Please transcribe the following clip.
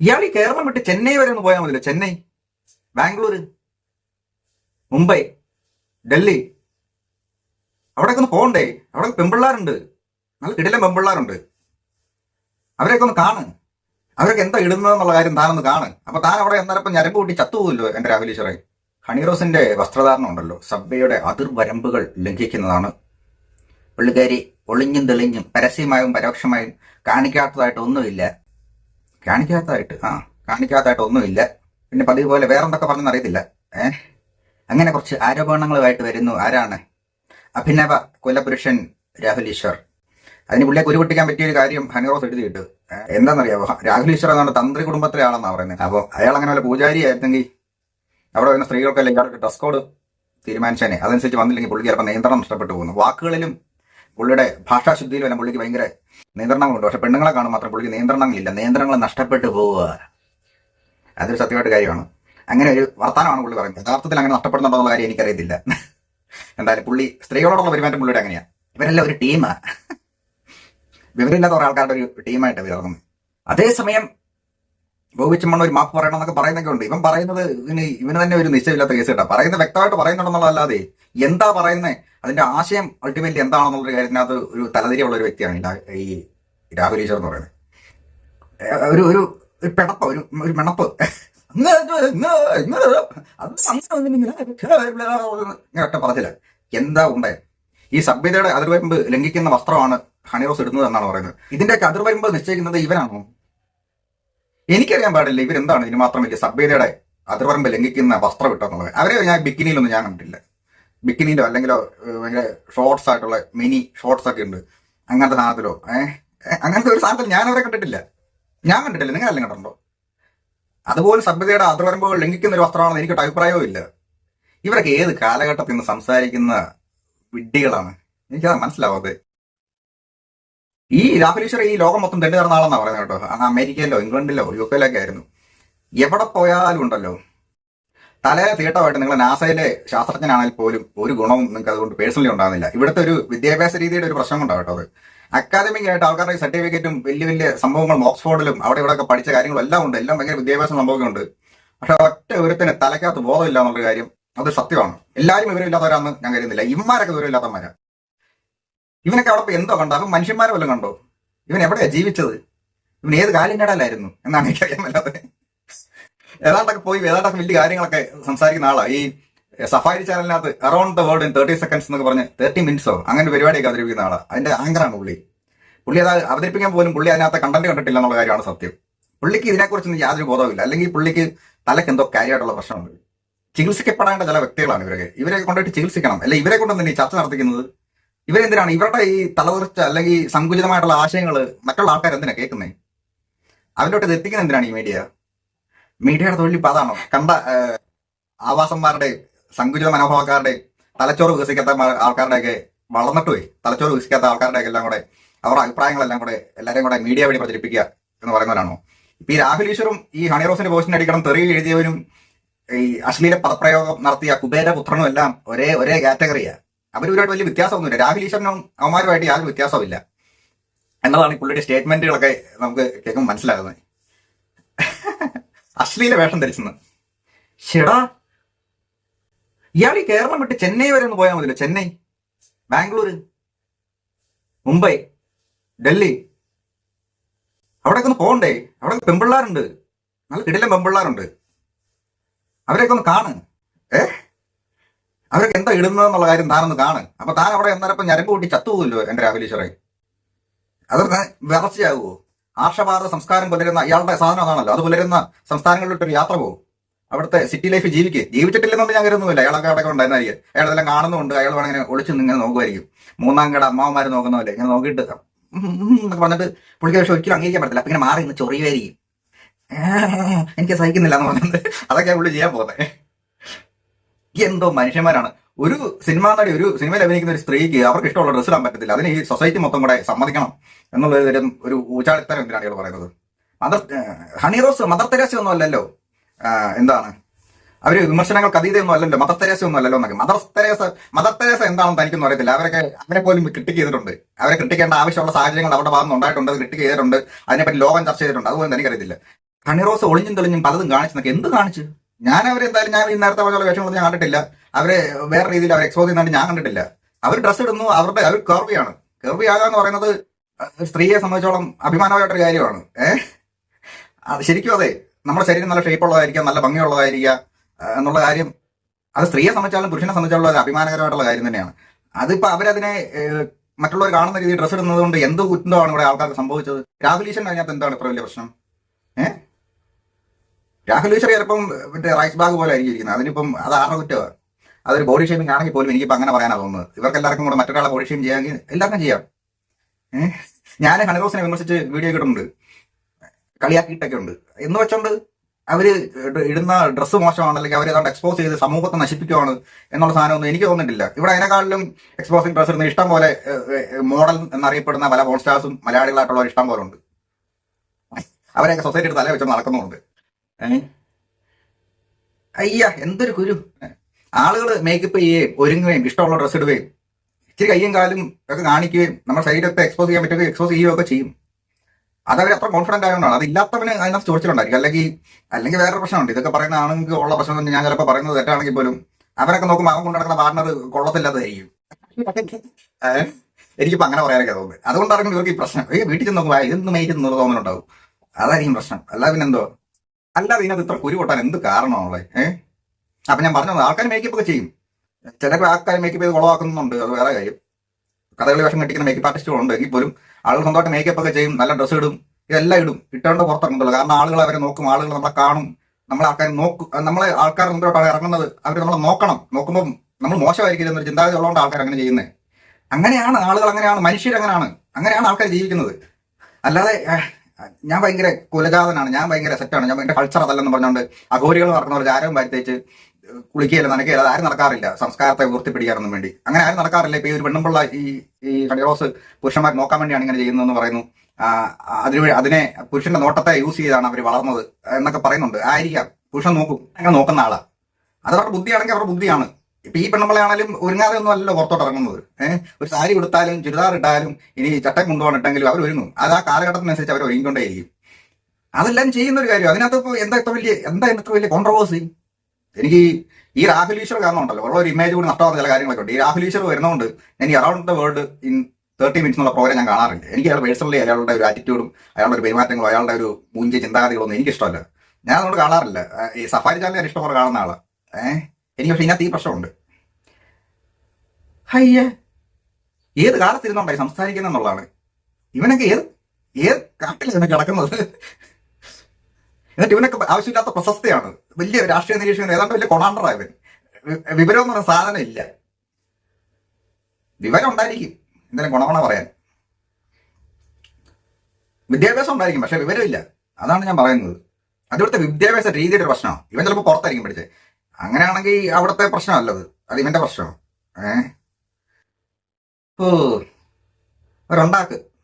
ഇയാൾ ഈ കേരളം വിട്ട് ചെന്നൈ വരെ ഒന്ന് പോയാൽ മതിയല്ലോ. ചെന്നൈ ബാംഗ്ലൂർ മുംബൈ ഡൽഹി. അവിടെയൊക്കെ ഒന്ന് പോകണ്ടേ? അവിടെ പെമ്പിള്ളാരുണ്ട്. നല്ല കിടിലം പെമ്പിള്ളാരുണ്ട്. അവരെയൊക്കെ ഒന്ന് കാണ്. അവരൊക്കെ എന്താ ഇടുന്നതെന്നുള്ള കാര്യം താനൊന്ന് കാണ്. അപ്പൊ താൻ അവിടെ എന്നാലും ഞരമ്പ് കൂട്ടി ചത്തുപോകുമല്ലോ എന്റെ രാഹുലീശ്വറെ ഹണിറോസിന്റെ വസ്ത്രധാരണം ഉണ്ടല്ലോ. സബ്ബയുടെ അതിർവരമ്പുകൾ ലംഘിക്കുന്നതാണ്. പുള്ളിക്കാരി ഒളിഞ്ഞും തെളിഞ്ഞും പരസ്യമായും പരോക്ഷമായും കാണിക്കാത്തതായിട്ട് ഒന്നുമില്ല. കാണിക്കാത്തതായിട്ട് ആ കാണിക്കാത്തതായിട്ട് ഒന്നുമില്ല. പിന്നെ പതിവ് പോലെ വേറെന്തൊക്കെ പറഞ്ഞെന്ന് അറിയത്തില്ല. ഏ? അങ്ങനെ കുറച്ച് ആരോപണങ്ങളുമായിട്ട് വരുന്നു. ആരാണ്? അഭിനവ കുലപുരുഷൻ രാഹുൽ ഈശ്വർ. അതിന് പുള്ളിയെ കുരുപൊട്ടിക്കാൻ പറ്റിയ ഒരു കാര്യം ഹനിറോസ് എഴുതിയിട്ട് എന്താണെന്നറിയാമോ രാഹുൽ ഈശ്വർ എന്നാണ് തന്ത്രി കുടുംബത്തിലെ ആളെന്നാണ് പറയുന്നത്. അപ്പോൾ അയാൾ അങ്ങനെ വല്ല പൂജാരി ആയിരുന്നെങ്കിൽ അവിടെ വരുന്ന സ്ത്രീകൾക്കല്ല ഇയാൾക്ക് ഡ്രസ് കോഡ് തീരുമാനിച്ചേനെ. അതനുസരിച്ച് വന്നില്ലെങ്കിൽ പുള്ളിക്ക് ചിലപ്പോൾ നിയന്ത്രണം നഷ്ടപ്പെട്ടു പോകുന്നു. വാക്കുകളിലും പുള്ളിയുടെ ഭാഷാശുദ്ധിയിൽ എല്ലാം പുള്ളിക്ക് ഭയങ്കര നിയന്ത്രണങ്ങളുണ്ട്. പക്ഷെ പെണ്ണുങ്ങളെ കാണും മാത്രം പുള്ളിക്ക് നിയന്ത്രണങ്ങളില്ല. നിയന്ത്രണങ്ങൾ നഷ്ടപ്പെട്ടു പോവുക. അതൊരു സത്യമായിട്ട് കാര്യമാണ്. അങ്ങനെ ഒരു വർത്തമാനമാണ് പുള്ളി പറയുന്നത്. യഥാർത്ഥത്തിൽ അങ്ങനെ നഷ്ടപ്പെടുന്നുണ്ടോ എന്നുള്ള കാര്യം എനിക്കറിയത്തില്ല. എന്തായാലും പുള്ളി സ്ത്രീകളോടുള്ള പെരുമാറ്റം പുള്ളിയുടെ അങ്ങനെയാണ് ഇവരെല്ലാം ഒരു ടീമാണ് വിവരമില്ലാത്ത കുറെ ആൾക്കാരുടെ ഒരു ടീമായിട്ട് ഇറങ്ങുന്നത്. അതേസമയം ഗോപിച്ചമ്മണ്ണ ഒരു മാപ്പ് പറയണം എന്നൊക്കെ പറയുന്നൊക്കെ ഉണ്ട്. ഇവൻ പറയുന്നത് ഇവന് ഇവന് തന്നെ ഒരു നിശ്ചയമില്ലാത്ത കേസ് കേട്ടോ. പറയുന്നത് വ്യക്തമായിട്ട് പറയുന്നുണ്ടെന്നുള്ളതല്ലാതെ എന്താ പറയുന്നത് അതിന്റെ ആശയം അൾട്ടിമേറ്റ്ലി എന്താണെന്നുള്ള കാര്യത്തിനകത്ത് ഒരു തലതിരിയുള്ള ഒരു വ്യക്തിയാണ് ഈ രാഹുൽ ഈശ്വർ എന്ന് പറയുന്നത്. ഒരു ഒരു ഒരു പിണപ്പ് ഒരു ഒരു മിണപ്പ്. ഒറ്റ പറഞ്ഞില്ല എന്താ ഉണ്ടേ? ഈ സഭ്യതയുടെ അതിർവരമ്പ് ലംഘിക്കുന്ന വസ്ത്രമാണ് ഹണിറോസ് ഇടുന്നത് എന്നാണ് പറയുന്നത്. ഇതിന്റെയൊക്കെ അതിർവരമ്പ് നിശ്ചയിക്കുന്നത് ഇവനാണോ? എനിക്കറിയാൻ പാടില്ല ഇവരെന്താണ് ഇതിന് മാത്രം വലിയ സഭ്യതയുടെ അതിർവരമ്പ് ലംഘിക്കുന്ന വസ്ത്രം ഇട്ടെന്നുള്ളത് അവരെ ഞാൻ ബിക്കിനിയിലൊന്നും ഞാൻ കണ്ടിട്ടില്ല. ബിക്കിനിയിലോ അല്ലെങ്കിൽ ഭയങ്കര ഷോർട്സ് ആയിട്ടുള്ള മിനി ഷോർട്സ് ഒക്കെ ഉണ്ട്. അങ്ങനത്തെ സാധനത്തിലോ? ഏഹ് അങ്ങനത്തെ ഒരു സാധനത്തിൽ ഞാൻ അവരെ കണ്ടിട്ടില്ല. ഞാൻ കണ്ടിട്ടില്ല. നിങ്ങൾ അല്ലെങ്കിൽ കണ്ടിട്ടുണ്ടോ? അതുപോലെ സഭ്യതയുടെ അതിർവരമ്പുകൾ ലംഘിക്കുന്ന ഒരു വസ്ത്രമാണെന്ന് എനിക്കൊരു അഭിപ്രായവും ഇല്ല. ഇവരൊക്കെ ഏത് കാലഘട്ടത്തിൽ നിന്ന് സംസാരിക്കുന്ന വിഡ്ഢികളാണ്? എനിക്കത് മനസ്സിലാവാതെ. ഈ രാഹുൽ ഈശ്വർ ഈ ലോകം മൊത്തം തെണ്ടി നടന്ന ആളെന്നാണ് പറയുന്നത് കേട്ടോ. അമേരിക്കയിലോ ഇംഗ്ലണ്ടിലോ യു കെയിലൊക്കെ ആയിരുന്നു. എവിടെ പോയാലും ഉണ്ടല്ലോ. തലേ തീട്ടമായിട്ട് നിങ്ങൾ നാസയിലെ ശാസ്ത്രജ്ഞനാണെങ്കിൽ പോലും ഒരു ഗുണവും നിങ്ങൾക്ക് അതുകൊണ്ട് പേഴ്സണലി ഉണ്ടാകുന്നില്ല. ഇവിടുത്തെ ഒരു വിദ്യാഭ്യാസ രീതിയുടെ ഒരു പ്രശ്നം കൊണ്ടാണ് കേട്ടോ അത്. അക്കാദമിക് ആയിട്ട് ആൾക്കാരുടെ സർട്ടിഫിക്കറ്റും വലിയ വലിയ സംഭവങ്ങളും ഓക്സ്ഫോർഡിലും അവിടെ ഇവിടെ ഒക്കെ പഠിച്ച കാര്യങ്ങളും എല്ലാം ഉണ്ട്. എല്ലാം ഭയങ്കര വിദ്യാഭ്യാസ സംഭവമൊക്കെ പക്ഷെ ഒറ്റ ഒരുത്തിന് തലക്കകത്ത് ബോധമില്ല എന്നുള്ള കാര്യം അത് സത്യമാണ്. എല്ലാവരും വിവരമില്ലാത്തവരാണെന്ന് ഞാൻ കരുതുന്നില്ല. ഇവന്മാരൊക്കെ വിവരമില്ലാത്തവന്മാരാ. ഇവനൊക്കെ അവിടെ എന്തോ കണ്ടോ. അപ്പം മനുഷ്യന്മാരെ വല്ലതും കണ്ടോ? ഇവൻ എവിടെയാ ജീവിച്ചത്? ഇവൻ ഏത് കാലിനടലായിരുന്നു എന്നാണ് എനിക്കറിയാൻ മേലാതെ ഏതാണ്ടൊക്കെ പോയി ഏതാണ്ടൊക്കെ വലിയ കാര്യങ്ങളൊക്കെ സംസാരിക്കുന്ന ആളാണ് ഈ Safari ചാനലിനകത്ത് around the world in thirty seconds എന്നൊക്കെ പറഞ്ഞ് തേർട്ടി മിനിറ്റ്സോ അങ്ങനെ പരിപാടിയൊക്കെ അവതരിപ്പിക്കുന്ന ആളാണ് അതിന്റെ ആങ്കറാണ് പുള്ളി. പുള്ളി അത് അവതരിപ്പിക്കാൻ പോലും പുള്ളി അതിനകത്ത് കണ്ടന്റ് കണ്ടിട്ടില്ല എന്നുള്ള കാര്യമാണ് സത്യം. പുള്ളിക്ക് ഇതിനെക്കുറിച്ചൊന്നും യാതൊരു ബോധവുമില്ല. അല്ലെങ്കിൽ പുള്ളിക്ക് തലക്ക് എന്തോ കാര്യമായിട്ടുള്ള പ്രശ്നമുണ്ട്. ചികിത്സിക്കപ്പെടേണ്ട ചില വ്യക്തികളാണ് ഇവരൊക്കെ. ഇവരെ കൊണ്ടുപോയിട്ട് ചികിത്സിക്കണം. അല്ലെ ഇവരെ കൊണ്ട് തന്നെ ചർച്ച നടത്തിക്കുന്നത്? ഇവരെന്തിനാണ്? ഇവരുടെ ഈ തലകുറിച്ച അല്ലെങ്കിൽ സങ്കുചിതമായിട്ടുള്ള ആശയങ്ങൾ മറ്റുള്ള ആൾക്കാർ എന്തിനാണ് കേൾക്കുന്നത് അവരോട്ട് ഇത് എത്തിക്കുന്നത് എന്തിനാണ് ഈ മീഡിയ മീഡിയയുടെ തൊഴിൽ ഇപ്പൊ അതാണോ? കണ്ട ആവാസന്മാരുടെ സങ്കുചിത മനോഭാവക്കാരുടെ തലച്ചോറ് വികസിക്കാത്ത ആൾക്കാരുടെയൊക്കെ വളർന്നിട്ട് പോയി. തലച്ചോറ് വികസിക്കാത്ത ആൾക്കാരുടെയൊക്കെ എല്ലാം കൂടെ അവരുടെ അഭിപ്രായങ്ങളെല്ലാം കൂടെ എല്ലാവരെയും കൂടെ മീഡിയ വഴി പ്രചരിപ്പിക്കുക എന്ന് പറയുന്നവരാണോ ഇപ്പൊ ഈ രാഹുൽ ഈശ്വറും ഈ ഹണി റോസിന്റെ പോസ്റ്റിന് അടിക്കണം തെറി എഴുതിയവരും ഈ അശ്ലീല പദപ്രയോഗം നടത്തിയ കുബേരപുത്രനും എല്ലാം ഒരേ ഒരേ കാറ്റഗറിയാ. അവരുമായിട്ട് വലിയ വ്യത്യാസമൊന്നുമില്ല. രാഹുൽ ഈശ്വരനും അവന്മാരുമായിട്ട് യാതൊരു വ്യത്യാസമില്ല എന്നതാണ് ഈ പുള്ളിയുടെ സ്റ്റേറ്റ്മെന്റുകളൊക്കെ നമുക്ക് കേൾക്കുമ്പോൾ മനസ്സിലാകുന്നത്. അശ്ലീല വേഷം ധരിച്ചെന്ന്. ഷെടാ. ഇയാൾ ഈ കേരളം വിട്ട് ചെന്നൈ വരെ ഒന്ന് പോയാൽ മതിയല്ലോ. ചെന്നൈ ബാംഗ്ലൂര് മുംബൈ ഡൽഹി. അവിടെയൊക്കെ ഒന്ന് പോകണ്ടേ അവിടെ പെമ്പിള്ളാരുണ്ട്. നല്ല കിടിലം പെമ്പിള്ളാരുണ്ട്. അവരെയൊക്കെ ഒന്ന് കാണ്. ഏ? അവരൊക്കെ എന്താ ഇടുന്നതെന്നുള്ള കാര്യം താനൊന്ന് കാണ്. അപ്പൊ താൻ അവിടെ എന്നാലും ഞരമ്പ് കൂട്ടി ചത്തുപോകുമല്ലോ എന്റെ രാഹുലീശ്വറെ അതൊക്കെ വിറച്ചയാകുമോ ആർഷഭാരത സംസ്കാരം പുലരുന്ന ഇയാളുടെ സാധനം അതാണല്ലോ അത് പുലരുന്ന സംസ്ഥാനങ്ങളിലോട്ട് ഒരു യാത്ര പോകും. അവിടുത്തെ സിറ്റി ലൈഫ് ജീവിക്കുക ജീവിച്ചിട്ടില്ലെന്നൊന്നും ഞാൻ കരുതുന്നില്ല. അയാളൊക്കെ അവിടെ അയാൾ ഇതെല്ലാം കാണുന്നുണ്ട്. അയാൾ വേണം ഇങ്ങനെ ഒളിച്ചു ഇങ്ങനെ നോക്കുമായിരിക്കും. മൂന്നാം കട അമ്മാവന്മാർ നോക്കുന്ന പോലെ ഇങ്ങനെ നോക്കിയിട്ട് എന്നൊക്കെ പറഞ്ഞിട്ട് പുള്ളിക്ക് പക്ഷെ ഒരിക്കലും അംഗീകരിക്കാൻ പറ്റില്ല അപ്പൊ ഇങ്ങനെ മാറി ഇന്ന് ചൊറിയുമായിരിക്കും. എനിക്ക് സഹിക്കുന്നില്ല എന്ന് പറഞ്ഞത് അതൊക്കെ പുള്ളി ചെയ്യാൻ പോകുന്നത്. എന്തോ മനുഷ്യന്മാരാണ്. ഒരു സിനിമാ നടി ഒരു സിനിമയിൽ അഭിനയിക്കുന്ന ഒരു സ്ത്രീക്ക് അവർക്ക് ഇഷ്ടമുള്ള ഡ്രസ്സ് ഇടാൻ പറ്റത്തില്ല. അതിന് ഈ സൊസൈറ്റി മൊത്തം കൂടെ സമ്മതിക്കണം എന്നുള്ള ഒരു തരം ഒരു ഊച്ചാളിത്തരം എന്തിനാണ് ഇയാൾ പറയുന്നത്? Mother Honey Rose mother Teresa ഒന്നും അല്ലല്ലോ. എന്താണ്? അവർ വിമർശനങ്ങൾക്ക് അതീതയൊന്നും അല്ലല്ലോ. മദർ തെരേസ ഒന്നും അല്ലല്ലോ എന്നൊക്കെ. മദർ തെരേസ മദർ തെരേസ എന്താണെന്ന് തനിക്കൊന്നും അറിയത്തില്ല. അവരൊക്കെ അവരെ പോലും ക്രിട്ടിക് ചെയ്തിട്ടുണ്ട്. അവരെ ക്രിട്ടിക്കേണ്ട ആവശ്യമുള്ള സാഹചര്യങ്ങൾ അവരുടെ ഭാഗത്ത് ഉണ്ടായിട്ടുണ്ട്. ക്രിട്ടിക് ചെയ്തിട്ടുണ്ട്. അതിനെപ്പറ്റി ലോകം ചർച്ച ചെയ്തിട്ടുണ്ട്. അതുപോലെ എനിക്കറിയത്തില്ല ഹണിറോസ് ഒളിഞ്ഞും തെളിഞ്ഞും പലതും കാണിച്ചെന്നൊക്കെ എന്ത് കാണിച്ചു? ഞാൻ അവരെന്തായാലും ഞാൻ ഈ നേരത്തെ പറഞ്ഞ വേഷങ്ങളൊന്നും ഞാൻ കണ്ടിട്ടില്ല. അവരെ വേറെ രീതിയിൽ അവർ എക്സ്പോസ് ചെയ്യുന്നതായിട്ട് ഞാൻ കണ്ടിട്ടില്ല. അവർ ഡ്രസ്സ് ഇടുന്നു അവരുടെ അവർ കർവിയാണ് കർവി ആകാന്ന് പറയുന്നത് സ്ത്രീയെ സംബന്ധിച്ചോളം അഭിമാനമായിട്ടൊരു കാര്യമാണ്. ഏഹ് ശരിക്കും അതെ. നമ്മുടെ ശരീരം നല്ല ഷേപ്പ് ഉള്ളതായിരിക്കുക നല്ല ഭംഗിയുള്ളതായിരിക്കുക എന്നുള്ള കാര്യം. അത് സ്ത്രീയെ സംബന്ധിച്ചാലും പുരുഷനെ സംബന്ധിച്ചാലും അത് അഭിമാനകരമായിട്ടുള്ള കാര്യം തന്നെയാണ്. അതിപ്പോ അവരതിനെ മറ്റുള്ളവർ കാണുന്ന രീതിയിൽ ഡ്രസ്സ് ഇടുന്നത് കൊണ്ട് എന്ത് കുറ്റമാണ് ഇവിടെ ആൾക്കാർക്ക് സംഭവിച്ചത്? രാഹുൽ ഈശ്വരൻ അതിനകത്ത് എന്താണ് ഇത്ര വലിയ പ്രശ്നം? ഏഹ്? രാഹുൽ ഈശ്വർ ചിലപ്പം മറ്റേ റൈസ് ബാഗ് പോലെ ആയിരിക്കും. ഇരിക്കുന്നത് അതിനിപ്പം അത് ആരുടെ കുറ്റമാണ് അതൊരു ബോഡി ഷേമിംഗ് ആണെങ്കിൽ പോലും എനിക്കിപ്പോൾ അങ്ങനെ പറയാനാ തോന്നുന്നത്. ഇവർക്ക് എല്ലാവർക്കും കൂടെ മറ്റൊരാളെ ബോഡി ഷേം ചെയ്യാമെങ്കിൽ എല്ലാവർക്കും ചെയ്യാം. ഞാൻ ഹണിറോസിനെ വിമർശിച്ച് വീഡിയോ കിട്ടുന്നുണ്ട് കളിയാക്കിയിട്ടൊക്കെ ഉണ്ട്. എന്ന് വെച്ചോണ്ട് അവർ ഇടുന്ന ഡ്രസ്സ് മോശമാണ് അല്ലെങ്കിൽ അവർ ഏതാണ്ട് എക്സ്പോസ് ചെയ്ത് സമൂഹത്തെ നശിപ്പിക്കുവാണ് എന്നുള്ള സാധനമൊന്നും എനിക്ക് തോന്നുന്നില്ല. ഇവിടെ അതിനെക്കാളിലും എക്സ്പോസിംഗ് ഡ്രസ്സ് ഇടുന്ന ഇഷ്ടം പോലെ മോഡൽ എന്നറിയപ്പെടുന്ന പല പോൺ സ്റ്റാർസും മലയാളികളായിട്ടുള്ളവർ ഇഷ്ടം പോലെ ഉണ്ട്. അവരെയൊക്കെ സൊസൈറ്റിയുടെ തല വെച്ച് നടക്കുന്നുണ്ട് അയ്യ എന്തൊരു കുരു. ആളുകൾ മേക്കപ്പ് ചെയ്യുകയും ഒരുങ്ങുകയും ഇഷ്ടമുള്ള ഡ്രസ്സ് ഇടുകയും ഇച്ചിരി കയ്യും കാലും ഒക്കെ കാണിക്കുകയും നമ്മുടെ ശരീരത്തെ എക്സ്പോസ് ചെയ്യാൻ പറ്റുകയും എക്സ്പോസ് ചെയ്യുകയൊക്കെ ചെയ്യും. അതവർ അത്ര കോൺഫിഡന്റ് ആയതുകൊണ്ടാണ്. അതില്ലാത്തവന് അതിനകത്ത് ചോദിച്ചിട്ടുണ്ടായിരിക്കും. അല്ലെങ്കിൽ അല്ലെങ്കിൽ വേറെ പ്രശ്നമുണ്ട്. ഇതൊക്കെ പറയുന്ന ആണെങ്കിൽ ഉള്ള പ്രശ്നം ഞാൻ ചിലപ്പോൾ പറയുന്നത് തെറ്റാണെങ്കിൽ പോലും അവരൊക്കെ നോക്കുമ്പോൾ അവൻ കൊണ്ട് നടക്കുന്ന പാർട്ണർ കൊള്ളത്തില്ലാത്തതായിരിക്കും. എനിക്കിപ്പോൾ എനിക്കിപ്പോ അങ്ങനെ പറയാനൊക്കെ തോന്നുന്നത് അതുകൊണ്ടാണ് ഇവർക്ക് ഈ പ്രശ്നം. വീട്ടിൽ ചെന്ന് നോക്കുമ്പോൾ ഇതൊന്നും മെയ്റ്റ് തോന്നലുണ്ടാവും അതായിരിക്കും പ്രശ്നം. അല്ലാതെ പിന്നെന്തോ? അല്ലാതെ ഇതിനകത്ത് ഇത്ര കുരു പൊട്ടാൻ എന്ത് കാരണമാണുള്ളത് ഏഹ് അപ്പൊ ഞാൻ പറഞ്ഞത് ആൾക്കാർ മേക്കപ്പ് ഒക്കെ ചെയ്യും. ചിലപ്പോൾ ആൾക്കാർ മേക്കപ്പ് ചെയ്ത് കുളവാക്കുന്നുണ്ട് അത് വേറെ കാര്യം. കഥകളി വേഷം കെട്ടിക്കുന്ന മേക്കപ്പ് ആർട്ടിസ്റ്റുകളുണ്ട് എങ്കിൽ പോലും ആളുകൾ സ്വന്തമായിട്ട് മേക്കപ്പ് ഒക്കെ ചെയ്യും നല്ല ഡ്രസ്സ് ഇടും ഇതെല്ലാം ഇടും. ഇട്ടുകൊണ്ട് പുറത്തിറങ്ങുന്നുള്ളൂ കാരണം ആളുകൾ അവരെ നോക്കും ആളുകൾ നമ്മളെ കാണും. നമ്മളെ ആൾക്കാർ നോക്കും നമ്മളെ ആൾക്കാർ മുമ്പോട്ടാണ് ഇറങ്ങുന്നത് അവർ നമ്മളെ നോക്കണം. നോക്കുമ്പോൾ നമ്മൾ മോശമായിരിക്കില്ല എന്നൊരു ചിന്താഗതി ഉള്ളതുകൊണ്ട് ആൾക്കാർ അങ്ങനെ ചെയ്യുന്നത് അങ്ങനെയാണ് ആളുകൾ അങ്ങനെയാണ് മനുഷ്യരങ്ങനെയാണ് അങ്ങനെയാണ് ആൾക്കാർ ജീവിക്കുന്നത്. അല്ലാതെ ഞാൻ ഭയങ്കര കുലജാതനാണ് ഞാൻ ഭയങ്കര സെറ്റാണ് ഞാൻ ഭയങ്കര കൾച്ചർ അതല്ലെന്ന് പറഞ്ഞുകൊണ്ട് അഘോരികൾ നടക്കുന്നവർ ആരും വരുത്തേച്ച് കുളിക്കുകയില്ല നനയ്ക്കുകയില്ല. ആരും നടക്കാറില്ല. സംസ്കാരത്തെ ഉയർത്തിപ്പിടിക്കാനൊന്നും വേണ്ടി. അങ്ങനെ ആരും നടക്കാറില്ല. ഇപ്പൊ ഈ ഒരു പെണ്ണുമ്പുള്ള ഈ ഈ ഹണിറോസ് പുരുഷന്മാർ നോക്കാൻ വേണ്ടിയാണ് ഇങ്ങനെ ചെയ്യുന്നതെന്ന് പറയുന്നു. അതിനുവേണ്ടി അതിന് അതിനെ പുരുഷന്റെ നോട്ടത്തെ യൂസ് ചെയ്താണ് അവർ വളർന്നത് എന്നൊക്കെ പറയുന്നുണ്ട്. ആയിരിക്കാം. പുരുഷൻ നോക്കും. അങ്ങനെ നോക്കുന്ന ആളാ. അത് അവരുടെ ബുദ്ധിയാണെങ്കിൽ അവരുടെ ബുദ്ധിയാണ്. ഇപ്പൊ ഈ പെണ്ണുമ്പളയാണെങ്കിലും ഒരുങ്ങാതെ ഒന്നും അല്ലല്ലോ പുറത്തോട്ട് ഇറങ്ങുന്നത്. ഏഹ് ഒരു സാരി കൊടുത്താലും ചുരിദാർ ഇട്ടാലും ഇനി ചട്ടം കൊണ്ടുപോകണിട്ടെങ്കിലും അവർ ഒരുങ്ങും. അത് ആ കാലഘട്ടത്തിനനുസരിച്ച് അവർ ഒരുങ്ങിക്കൊണ്ടേയിരിക്കും. അതെല്ലാം ചെയ്യുന്ന ഒരു കാര്യം. അതിനകത്ത് ഇപ്പൊ എന്താ ഇത്ര വലിയ എന്താ ഇത്ര വലിയ കോൺട്രവേഴ്സി എനിക്ക് ഈ- രാഹുൽ ഈശ്വർ കാരണം ഉണ്ടല്ലോ ഉള്ള ഒരു ഇമേജ് കൂടി നഷ്ടമാകുന്ന ചില കാര്യങ്ങളൊക്കെ ഉണ്ട്. ഈ രാഹുൽ ഈശ്വർ വരുന്നതുകൊണ്ട് ഞാൻ ഈ around the world in thirty minutes എന്നുള്ള പ്രോഗ്രാം ഞാൻ കാണാറുണ്ട്. എനിക്ക് അയാളുടെ പേഴ്സണലി അയാളുടെ ഒരു ആറ്റിറ്റ്യൂഡും അയാളുടെ ഒരു പെരുമാറ്റങ്ങളും അയാളുടെ ഒരു മൂഞ്ച ചിന്താഗതികളൊന്നും എനിക്കിഷ്ടമല്ല. ഞാൻ അതുകൊണ്ട് കാണാറില്ല. ഈ സഫാരി ചാനൽ ഞാൻ കാണുന്ന ആളാണ് ഏഹ് എനിക്ക് പക്ഷെ ഇതിനകത്ത് ഈ പ്രശ്നമുണ്ട്. ഹയ്യേ ഏത് കാലത്തിരുന്നുണ്ടായി സംസാരിക്കുന്ന എന്നുള്ളതാണ് ഇവനൊക്കെ ഏത് ഏത് കാട്ടിലാണ് കിടക്കുന്നത്? എന്നിട്ട് ഇവനൊക്കെ ആവശ്യമില്ലാത്ത പ്രശസ്തിയാണ്. വലിയ രാഷ്ട്രീയ നിരീക്ഷകൻ ഏതാണ്ട് വലിയ കൊണാണ്ടറാ ഇവൻ. വിവരം എന്ന് പറയുന്ന സാധനം ഇല്ല. വിവരം ഉണ്ടായിരിക്കും. എന്തെങ്കിലും ഗുണഗുണ പറയാൻ. വിദ്യാഭ്യാസം ഉണ്ടായിരിക്കും പക്ഷെ വിവരമില്ല. അതാണ് ഞാൻ പറയുന്നത്. അതിവിടുത്തെ വിദ്യാഭ്യാസ രീതിയുടെ പ്രശ്നമാണ്. ഇവൻ ചിലപ്പോൾ പുറത്തായിരിക്കും പഠിച്ചത് അങ്ങനെയാണെങ്കിൽ അവിടുത്തെ പ്രശ്നമല്ലത് അത്. ഇവന്റെ പ്രശ്നമാണ്. ഏ? ഓ ഒരുണ്ടാക്ക്